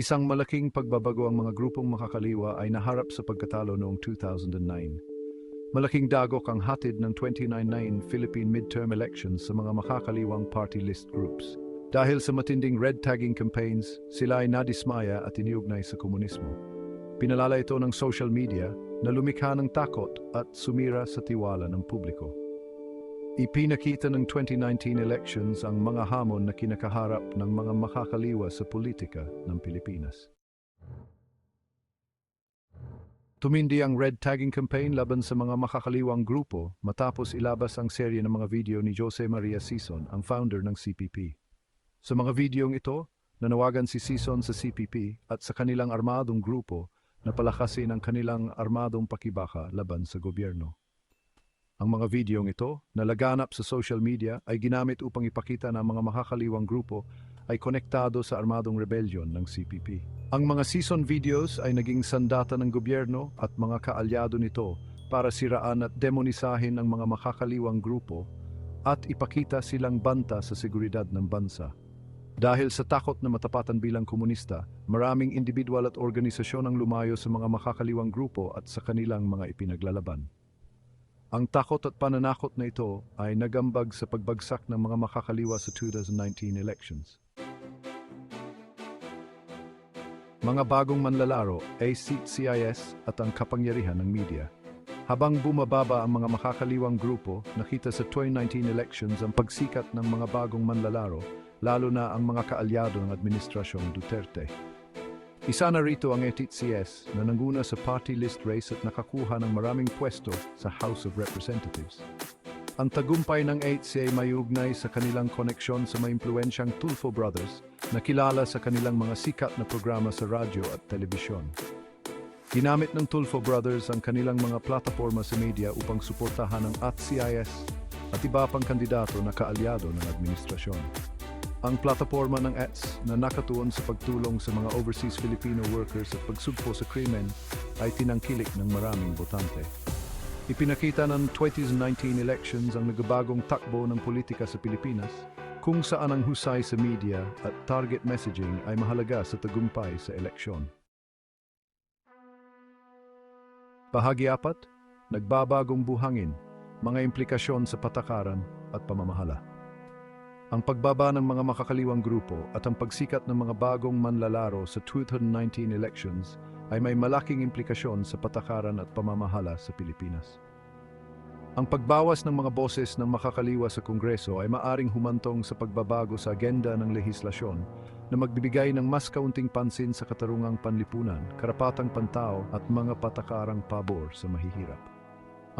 Isang malaking pagbabago ang mga grupong makakaliwa ay naharap sa pagkatalo noong 2009. Malaking dagok ang hatid ng 2099 Philippine midterm elections sa mga makakaliwang party list groups. Dahil sa matinding red tagging campaigns, sila ay nadismaya at iniugnay sa komunismo. Pinalala ito ng social media na lumikha ng takot at sumira sa tiwala ng publiko. Ipinakita ng 2019 elections ang mga hamon na kinakaharap ng mga makakaliwa sa politika ng Pilipinas. Tumindi ang red tagging campaign laban sa mga makakaliwang grupo matapos ilabas ang serye ng mga video ni Jose Maria Sison, ang founder ng CPP. Sa mga videong ito, nanawagan si Sison sa CPP at sa kanilang armadong grupo na palakasin ang kanilang armadong pakibaka laban sa gobyerno. Ang mga videong ito, na laganap sa social media, ay ginamit upang ipakita na ang mga makakaliwang grupo ay konektado sa armadong rebellion ng CPP. Ang mga season videos ay naging sandata ng gobyerno at mga kaalyado nito para siraan at demonisahin ang mga makakaliwang grupo at ipakita silang banta sa seguridad ng bansa. Dahil sa takot na matapatan bilang komunista, maraming individual at organisasyon ang lumayo sa mga makakaliwang grupo at sa kanilang mga ipinaglalaban. Ang takot at pananakot na ito ay nagambag sa pagbagsak ng mga makakaliwa sa 2019 elections. Mga bagong manlalaro, ACT-CIS at ang kapangyarihan ng media. Habang bumababa ang mga makakaliwang grupo, nakita sa 2019 elections ang pagsikat ng mga bagong manlalaro, lalo na ang mga kaalyado ng Administrasyong Duterte. Isa na rito ang ETCS na nanguna sa party list race at nakakuha ng maraming pwesto sa House of Representatives. Ang tagumpay ng 8 ay may ugnay sa kanilang koneksyon sa maimpluensyang Tulfo Brothers na kilala sa kanilang mga sikat na programa sa radyo at telebisyon. Ginamit ng Tulfo Brothers ang kanilang mga plataforma sa media upang suportahan ang AT-CIS at iba pang kandidato na kaalyado ng administrasyon. Ang plataforma ng ETS na nakatuon sa pagtulong sa mga overseas Filipino workers at pagsugpo sa krimen ay tinangkilik ng maraming botante. Ipinakita ng 2019 elections ang nagabagong takbo ng politika sa Pilipinas kung saan ang husay sa media at target messaging ay mahalaga sa tagumpay sa eleksyon. Bahagi apat, nagbabagong buhangin, mga implikasyon sa patakaran at pamamahala. Ang pagbaba ng mga makakaliwang grupo at ang pagsikat ng mga bagong manlalaro sa 2019 elections ay may malaking implikasyon sa patakaran at pamamahala sa Pilipinas. Ang pagbawas ng mga boses ng makakaliwa sa Kongreso ay maaring humantong sa pagbabago sa agenda ng lehislasyon na magbibigay ng mas kaunting pansin sa katarungang panlipunan, karapatang pantao at mga patakarang pabor sa mahihirap.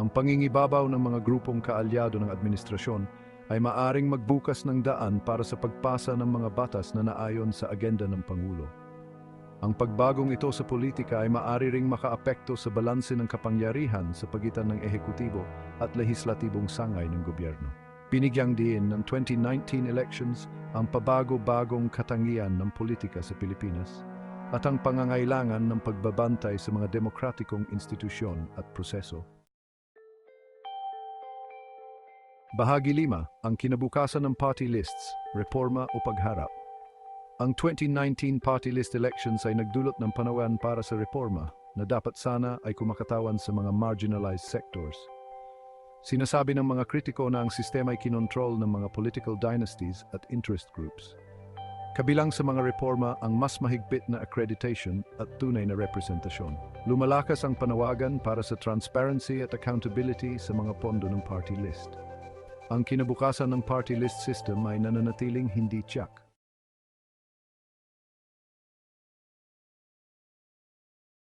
Ang pangingibabaw ng mga grupong kaalyado ng administrasyon ay maaring magbukas ng daan para sa pagpasa ng mga batas na naayon sa agenda ng Pangulo. Ang pagbagong ito sa politika ay maaari ring makaapekto sa balanse ng kapangyarihan sa pagitan ng ehekutibo at lehislatibong sangay ng gobyerno. Binigyang diin ng 2019 elections ang pabago-bagong katangian ng politika sa Pilipinas at ang pangangailangan ng pagbabantay sa mga demokratikong institusyon at proseso. Bahagi 5, ang kinabukasan ng party lists, reforma o pagharap. Ang 2019 party list elections ay nagdulot ng panawan para sa reforma na dapat sana ay kumakatawan sa mga marginalized sectors. Sinasabi ng mga kritiko na ang sistema ay kinontrol ng mga political dynasties at interest groups. Kabilang sa mga reforma ang mas mahigpit na accreditation at tunay na representasyon. Lumalakas ang panawagan para sa transparency at accountability sa mga pondo ng party list. Ang kinabukasan ng party list system ay nananatiling hindi tiyak.